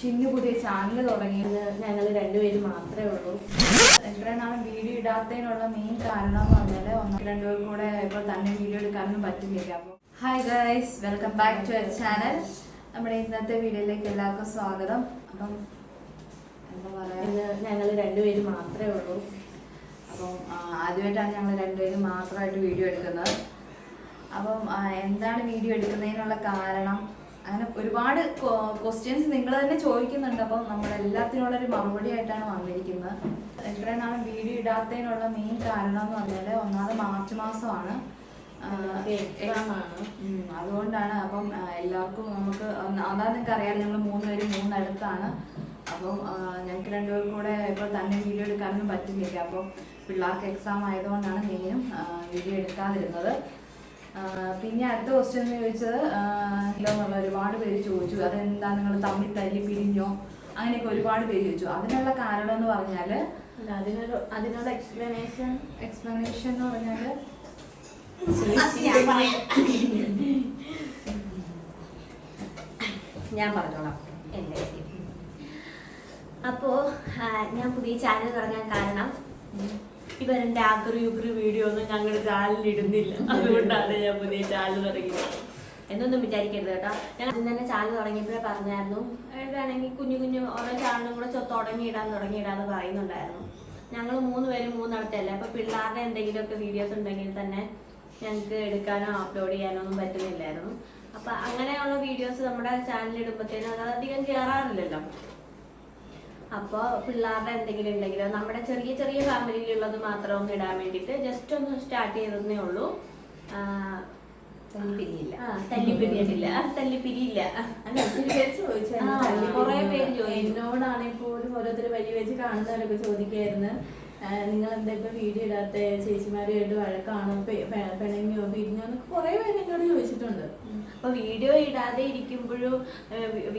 ചിന്നു പുതിയ ചാനൽ തുടങ്ങിയത് ഞങ്ങൾ രണ്ടുപേരും മാത്രമേ ഉള്ളൂ. എത്രയാണ് വീഡിയോ ഇടാത്തതിനുള്ള മെയിൻ കാരണം എന്ന് പറഞ്ഞാൽ ഒന്ന് രണ്ടുപേർ കൂടെ ഇപ്പോൾ തന്നെ വീഡിയോ എടുക്കാനൊന്നും പറ്റുന്നില്ല. അപ്പോൾ hi guys welcome back to our channel നമ്മുടെ ഇന്നത്തെ വീഡിയോയിലേക്ക് എല്ലാവർക്കും സ്വാഗതം. അപ്പം എന്താ പറയുക ഞങ്ങൾ രണ്ടുപേരും മാത്രമേ ഉള്ളൂ. അപ്പം ആദ്യമായിട്ടാണ് ഞങ്ങൾ രണ്ടുപേരും മാത്രമായിട്ട് വീഡിയോ എടുക്കുന്നത്. അപ്പം എന്താണ് വീഡിയോ എടുക്കുന്നതിനുള്ള കാരണം? അങ്ങനെ ഒരുപാട് ക്വസ്റ്റ്യൻസ് നിങ്ങൾ തന്നെ ചോദിക്കുന്നുണ്ട്. അപ്പം നമ്മൾ എല്ലാത്തിനുള്ള ഒരു മറുപടി ആയിട്ടാണ് വന്നിരിക്കുന്നത്. എത്രയാണ് നാളും വീഡിയോ ഇടാത്തതിനുള്ള മെയിൻ കാരണം എന്ന് പറഞ്ഞാൽ ഒന്നാമത് മാർച്ച് മാസമാണ്. അതുകൊണ്ടാണ് അപ്പം എല്ലാവർക്കും നമുക്ക് അതാ നിങ്ങൾക്ക് അറിയാം ഞങ്ങൾ മൂന്നുപേരും മൂന്നടുത്താണ് അപ്പം ഞങ്ങൾക്ക് രണ്ടുപേർക്കും കൂടെ ഇപ്പോൾ തന്നെ വീഡിയോ എടുക്കാനൊന്നും പറ്റുന്നില്ല. അപ്പം പിള്ളേർക്ക് എക്സാം ആയതുകൊണ്ടാണ് മെയിനും വീഡിയോ എടുക്കാതിരുന്നത്. പിന്നെ അടുത്ത ക്വസ്റ്റ്യൻ എന്ന് ചോദിച്ചത് ഇല്ലെന്നുള്ള ഒരുപാട് പേര് ചോദിച്ചു. അതെന്താ നിങ്ങൾ തമ്മിൽ തല്ലി പിരിഞ്ഞോ? അങ്ങനെയൊക്കെ ഒരുപാട് പേര് ചോദിച്ചു. അതിനുള്ള കാരണം എന്ന് പറഞ്ഞാൽ അതിനൊരു അതിനുള്ള എക്സ്പ്ലനേഷൻ എക്സ്പ്ലനേഷൻ എന്ന് പറഞ്ഞാൽ ഞാൻ പറഞ്ഞോളാം. എന്റെ അപ്പോൾ ഞാൻ പുതിയ ചാനൽ തുടങ്ങാൻ കാരണം ഇവരെന്റെ ആഗ്രഹ ഉഗ്രി വീഡിയോ ഒന്നും ഞങ്ങളുടെ ചാനലിൽ ഇടുന്നില്ല. അതുകൊണ്ടാണ് ഞാൻ പുതിയ ചാനൽ തുടങ്ങിയത്. എന്നൊന്നും വിചാരിക്കരുത് കേട്ടോ. ഞാൻ ആദ്യം തന്നെ ചാനൽ തുടങ്ങിയപ്പോഴേ പറഞ്ഞായിരുന്നു. എഴുതാണെങ്കിൽ കുഞ്ഞു കുഞ്ഞു ഓരോ ചാനലും കൂടെ തുടങ്ങിയിടാൻ തുടങ്ങിയിടാന്ന് പറയുന്നുണ്ടായിരുന്നു. ഞങ്ങൾ മൂന്ന് പേരും മൂന്നിടത്തല്ലേ? അപ്പോൾ പിള്ളേരുടെ എന്തെങ്കിലുമൊക്കെ വീഡിയോസ് ഉണ്ടെങ്കിൽ തന്നെ ഞങ്ങൾക്ക് എടുക്കാനോ അപ്ലോഡ് ചെയ്യാനോ ഒന്നും പറ്റുന്നില്ലായിരുന്നു. അപ്പം അങ്ങനെയുള്ള വീഡിയോസ് നമ്മുടെ ചാനലിൽ ഇടുമ്പോഴത്തേനും അത് അധികം കയറാറില്ലല്ലോ അപ്പോൾ പിള്ളേരുടെ എന്തെങ്കിലും ഉണ്ടെങ്കിലോ നമ്മുടെ ചെറിയ ചെറിയ ഫാമിലിയിലുള്ളത് മാത്രം ഒന്ന് ഇടാൻ വേണ്ടിയിട്ട് ജസ്റ്റ് ഒന്ന് സ്റ്റാർട്ട് ചെയ്തതേ ഉള്ളൂ. ചോദിച്ചു തല്ലിപ്പിരിയില്ല. കുറേ പേര് ചോദിച്ചു. എന്നോടാണെങ്കിൽ പോലും ഓരോരുത്തർ വഴി വെച്ച് കാണുന്നവരൊക്കെ ചോദിക്കായിരുന്നു. നിങ്ങൾ എന്താ ഇപ്പൊ വീഡിയോ ഇടാത്ത ചേച്ചിമാരുമായിട്ട് വഴക്കാണോ പിണങ്ങിയോ പിരിഞ്ഞോ എന്നൊക്കെ കുറെ പേര് എന്നോട് ചോദിച്ചിട്ടുണ്ട്. അപ്പൊ വീഡിയോ ഇടാതെ ഇരിക്കുമ്പോഴും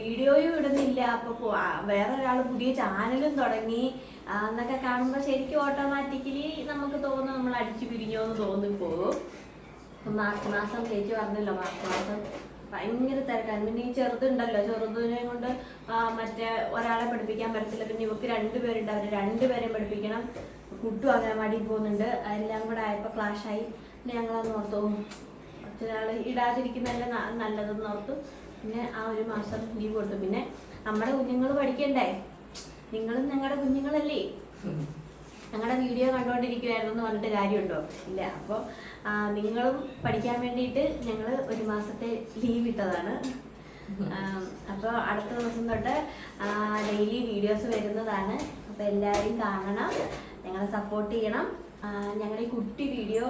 വീഡിയോയും ഇടുന്നില്ല. അപ്പൊ വേറെ ഒരാൾ പുതിയ ചാനലും തുടങ്ങി എന്നൊക്കെ കാണുമ്പോൾ ശരിക്കും ഓട്ടോമാറ്റിക്കലി നമുക്ക് തോന്നും നമ്മൾ അടിച്ചു പിരിഞ്ഞോ എന്ന് തോന്നിപ്പോകും. പോകും മാർച്ച് മാസം ചേച്ചി പറഞ്ഞല്ലോ മാർച്ച് മാസം ഭയങ്കര തിരക്കാണ് പിന്നെ ഈ ചെറുതുണ്ടല്ലോ ചെറുതിനെ കൊണ്ട് മറ്റേ ഒരാളെ പഠിപ്പിക്കാൻ പറ്റത്തില്ല. പിന്നെ ഇവർക്ക് രണ്ടുപേരുണ്ട് അവർ രണ്ടുപേരെയും പഠിപ്പിക്കണം. അങ്ങനെ മടി പോകുന്നുണ്ട്. എല്ലാം കൂടെ ആയപ്പോൾ ക്ലാഷായി പിന്നെ ഞങ്ങളന്ന് ഓർത്തു ഒരാൾ ഇടാതിരിക്കുന്നതല്ല നല്ലതെന്ന് ഓർത്തു. പിന്നെ ആ ഒരു മാസം ലീവ് കൊടുത്തു. പിന്നെ നമ്മുടെ കുഞ്ഞുങ്ങൾ പഠിക്കണ്ടേ? നിങ്ങളും ഞങ്ങളുടെ കുഞ്ഞുങ്ങളല്ലേ? ഞങ്ങളുടെ വീഡിയോ കണ്ടുകൊണ്ടിരിക്കുമായിരുന്നു എന്ന് പറഞ്ഞിട്ട് കാര്യമുണ്ടോ? ഇല്ല. അപ്പോൾ നിങ്ങളും പഠിക്കാൻ വേണ്ടിയിട്ട് ഞങ്ങൾ ഒരു മാസത്തെ ലീവ് ഇട്ടതാണ്. അപ്പോൾ അടുത്ത ദിവസം തൊട്ട് ഡെയിലി വീഡിയോസ് വരുന്നതാണ്. അപ്പോൾ എല്ലാവരും കാണണം. ഞങ്ങളെ സപ്പോർട്ട് ചെയ്യണം. ഞങ്ങളുടെ ഈ കുട്ടി വീഡിയോ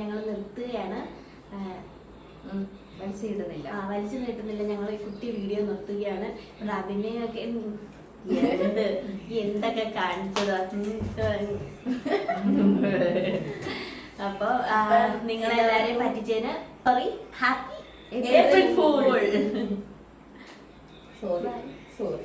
ഞങ്ങൾ നിർത്തുകയാണ്. വലിച്ചു കിട്ടുന്നില്ല ആ, വലിച്ചു കിട്ടുന്നില്ല ഞങ്ങൾ ഈ കുട്ടി വീഡിയോ നിർത്തുകയാണ്. ഇവിടെ അഭിനയൊക്കെ ഉം, എന്ത്? എന്തൊക്കെ കാണിച്ചതാ? അപ്പൊ നിങ്ങളെല്ലാരെയും പറ്റിച്ചതിന് sorry happy April fool sorry sorry